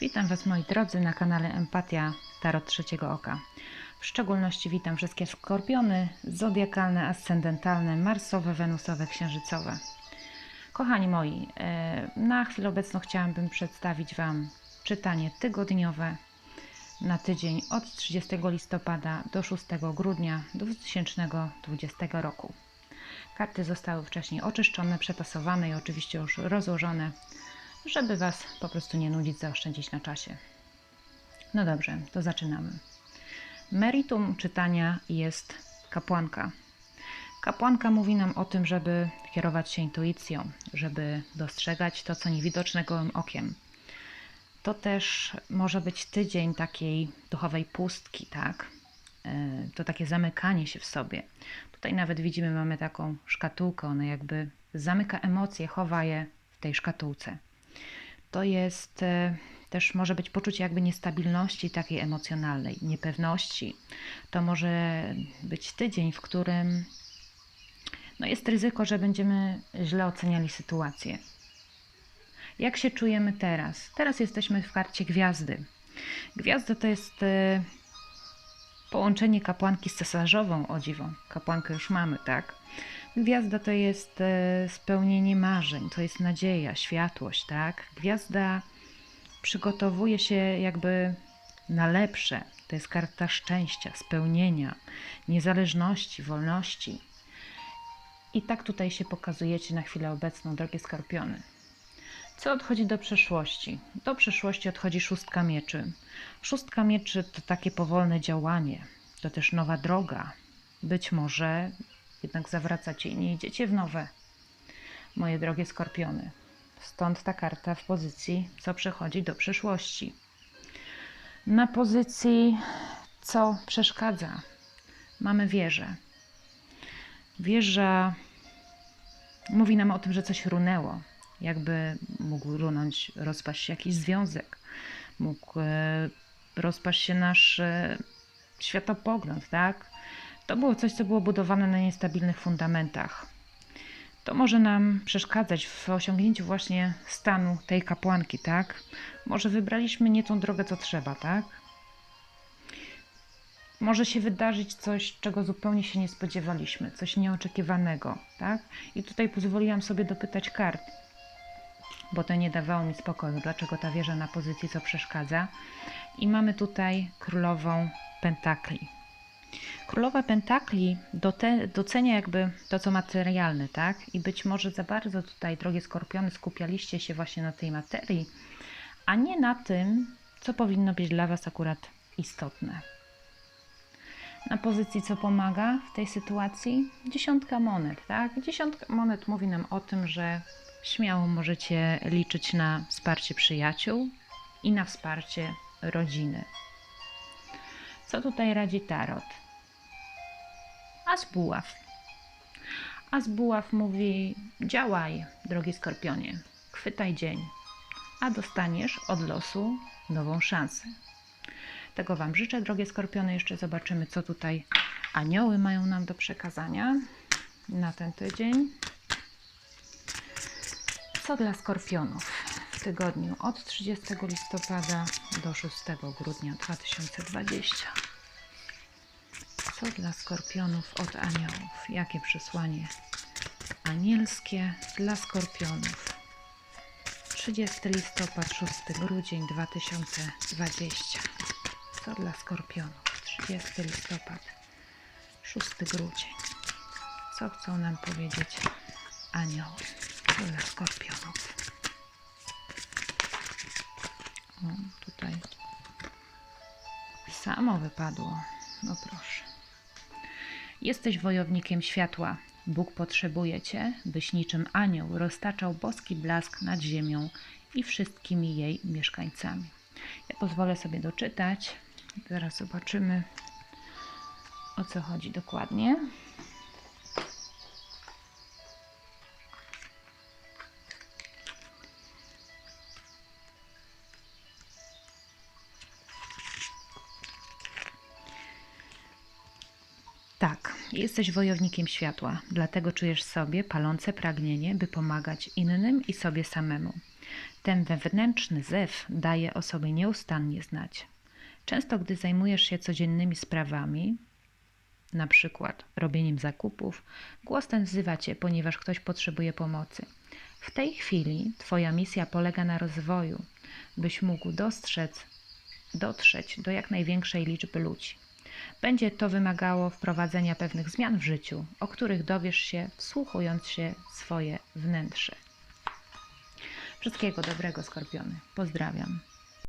Witam Was moi drodzy na kanale Empatia Tarot Trzeciego Oka. W szczególności witam wszystkie skorpiony, zodiakalne, ascendentalne, marsowe, wenusowe, księżycowe. Kochani moi, e, na chwilę obecną chciałabym przedstawić Wam czytanie tygodniowe na tydzień od 30 listopada do 6 grudnia 2020 roku. Karty zostały wcześniej oczyszczone, przetasowane i oczywiście już rozłożone, żeby Was po prostu nie nudzić, zaoszczędzić na czasie. No dobrze, to zaczynamy. Meritum czytania jest kapłanka. Kapłanka mówi nam o tym, żeby kierować się intuicją, żeby dostrzegać to, co niewidoczne gołym okiem. To też może być tydzień takiej duchowej pustki, tak? E, To takie zamykanie się w sobie. Tutaj nawet widzimy, mamy taką szkatułkę, ona jakby zamyka emocje, chowa je w tej szkatułce. To jest e, też może być poczucie jakby niestabilności takiej emocjonalnej, niepewności. To może być tydzień, w którym no jest ryzyko, że będziemy źle oceniali sytuację. Jak się czujemy teraz? Teraz jesteśmy w karcie gwiazdy. Gwiazda to jest e, połączenie kapłanki z cesarzową, o dziwo. Kapłankę już mamy, tak? Gwiazda to jest e, spełnienie marzeń, to jest nadzieja, światłość, tak? Gwiazda przygotowuje się jakby na lepsze. To jest karta szczęścia, spełnienia, niezależności, wolności. I tak tutaj się pokazujecie na chwilę obecną, drogie skorpiony. Co odchodzi do przeszłości? Do przeszłości odchodzi szóstka mieczy. Szóstka mieczy to takie powolne działanie, to też nowa droga. Być może jednak zawracacie i nie idziecie w nowe, moje drogie skorpiony. Stąd ta karta w pozycji, co przechodzi do przeszłości. Na pozycji, co przeszkadza, mamy wieżę. Wieża mówi nam o tym, że coś runęło. Jakby mógł runąć, rozpaść się jakiś związek, mógł e, rozpaść się nasz e, światopogląd, tak? To było coś, co było budowane na niestabilnych fundamentach. To może nam przeszkadzać w osiągnięciu właśnie stanu tej kapłanki, tak? Może wybraliśmy nie tą drogę, co trzeba, tak? Może się wydarzyć coś, czego zupełnie się nie spodziewaliśmy, coś nieoczekiwanego, tak? I tutaj pozwoliłam sobie dopytać kart, bo to nie dawało mi spokoju, dlaczego ta wieża na pozycji, co przeszkadza. I mamy tutaj królową pentakli. Królowa Pentakli docenia jakby to, co materialne, tak? I być może za bardzo tutaj, drogie skorpiony, skupialiście się właśnie na tej materii, a nie na tym, co powinno być dla Was akurat istotne. Na pozycji, co pomaga w tej sytuacji? Dziesiątka monet, tak? Dziesiątka monet mówi nam o tym, że śmiało możecie liczyć na wsparcie przyjaciół i na wsparcie rodziny. Co tutaj radzi Tarot? As buław. As buław mówi: działaj, drogi skorpionie, chwytaj dzień, a dostaniesz od losu nową szansę. Tego Wam życzę, drogie skorpiony. Jeszcze zobaczymy, co tutaj anioły mają nam do przekazania na ten tydzień. Co dla skorpionów tygodniu od 30 listopada do 6 grudnia 2020? Co dla skorpionów od aniołów? Jakie przesłanie anielskie dla skorpionów? 30 listopad, 6 grudzień 2020. Co dla skorpionów? 30 listopad, 6 grudzień. Co chcą nam powiedzieć anioły? Dla skorpionów? O, tutaj samo wypadło. No proszę. Jesteś wojownikiem światła. Bóg potrzebuje cię, byś niczym anioł roztaczał boski blask nad ziemią i wszystkimi jej mieszkańcami. Ja pozwolę sobie doczytać. Zaraz zobaczymy, o co chodzi dokładnie. Tak, jesteś wojownikiem światła, dlatego czujesz sobie palące pragnienie, by pomagać innym i sobie samemu. Ten wewnętrzny zew daje o sobie nieustannie znać. Często, gdy zajmujesz się codziennymi sprawami, na przykład robieniem zakupów, głos ten wzywa cię, ponieważ ktoś potrzebuje pomocy. W tej chwili Twoja misja polega na rozwoju, byś mógł dostrzec, dotrzeć do jak największej liczby ludzi. Będzie to wymagało wprowadzenia pewnych zmian w życiu, o których dowiesz się, wsłuchując się swoje wnętrze. Wszystkiego dobrego, skorpiony. Pozdrawiam.